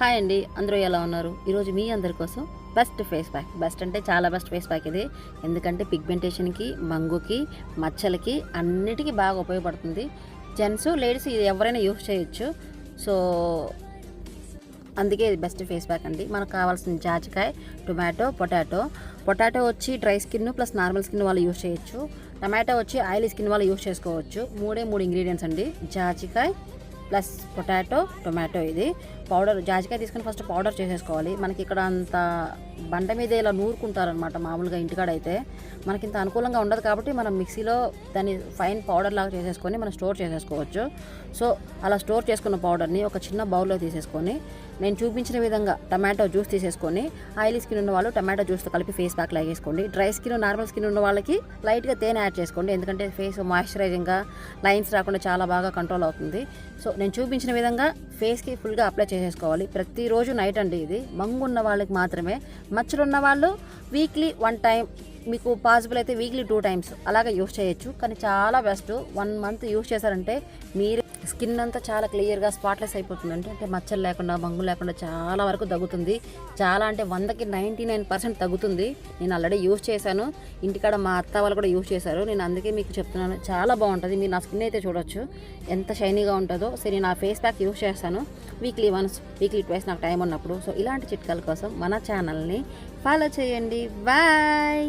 Hi అండి అందరూ ఎలా ఉన్నారు? ఈరోజు మీ అందరి కోసం బెస్ట్ ఫేస్ ప్యాక్ బెస్ట్ అంటే చాలా బెస్ట్ ఫేస్ ప్యాక్ ఇది. ఎందుకంటే పిగ్మెంటేషన్కి మంగుకి మచ్చలకి అన్నిటికీ బాగా ఉపయోగపడుతుంది. జెంట్స్ లేడీస్ ఇది ఎవరైనా యూస్ చేయొచ్చు. సో అందుకే ఇది బెస్ట్ ఫేస్ ప్యాక్ అండి. మనకు కావాల్సిన జాజికాయ టొమాటో పొటాటో పొటాటో వచ్చి dry skin plus normal skin వాళ్ళు యూస్ చేయొచ్చు. టమాటో వచ్చి ఆయిల్ స్కిన్ వాళ్ళు యూస్ చేసుకోవచ్చు. మూడే మూడు ఇంగ్రీడియంట్స్ అండి. జాజికాయ ప్లస్ పొటాటో టొమాటో ఇది. పౌడర్ జాజికాయ తీసుకుని ఫస్ట్ పౌడర్ చేసేసుకోవాలి. మనకి ఇక్కడ అంత బండ మీద ఇలా నూరుకుంటారనమాట మామూలుగా ఇంటికాడ అయితే మనకి ఇంత అనుకూలంగా ఉండదు కాబట్టి మనం మిక్సీలో దాన్ని ఫైన్ పౌడర్ లాగా చేసేసుకొని మనం స్టోర్ చేసేసుకోవచ్చు. సో అలా స్టోర్ చేసుకున్న పౌడర్ని ఒక చిన్న బౌల్లో తీసేసుకొని నేను చూపించిన విధంగా టమాటో జ్యూస్ తీసేసుకొని ఆయిలీ స్కిన్ ఉన్న వాళ్ళు టమాటో జ్యూస్తో కలిపి ఫేస్ ప్యాక్ లాగేసుకోండి. డ్రై స్కిన్ నార్మల్ స్కిన్ ఉన్న వాళ్ళకి లైట్గా తేనె యాడ్ చేసుకోండి. ఎందుకంటే ఫేస్ మాయిశ్చరైజింగ్గా లైన్స్ రాకుండా చాలా బాగా కంట్రోల్ అవుతుంది. సో నేను చూపించిన విధంగా ఫేస్కి ఫుల్గా అప్లై చేసేసుకోవాలి. ప్రతిరోజు నైట్ అండి ఇది. మంగు ఉన్న వాళ్ళకి మాత్రమే. మచ్చలు ఉన్న వాళ్ళు వీక్లీ వన్ టైం మీకు పాసిబుల్ అయితే వీక్లీ టూ టైమ్స్ అలాగే యూస్ చేయొచ్చు. కానీ చాలా బెస్ట్ వన్ మంత్ యూస్ చేశారంటే మీరే స్కిన్ అంతా చాలా క్లియర్గా స్పాట్లెస్ అయిపోతుంది. అంటే అంటే మచ్చలు లేకుండా బంగు లేకుండా చాలా వరకు తగ్గుతుంది. చాలా అంటే వందకి నైంటీ నైన్ పర్సెంట్ తగ్గుతుంది. నేను ఆల్రెడీ యూజ్ చేశాను. ఇంటికాడ మా అత్త వాళ్ళు కూడా యూజ్ చేశారు. నేను అందుకే మీకు చెప్తున్నాను. చాలా బాగుంటుంది. మీరు నా స్కిన్ అయితే చూడొచ్చు. ఎంత షైనీగా ఉంటుందో. సరే నేను ఆ ఫేస్ ప్యాక్ యూజ్ చేస్తాను. వీక్లీ వన్స్ వీక్లీ ట్వైస్ నాకు టైం ఉన్నప్పుడు. సో ఇలాంటి చిట్కాల కోసం మన ఛానల్ని ఫాలో చేయండి. బాయ్!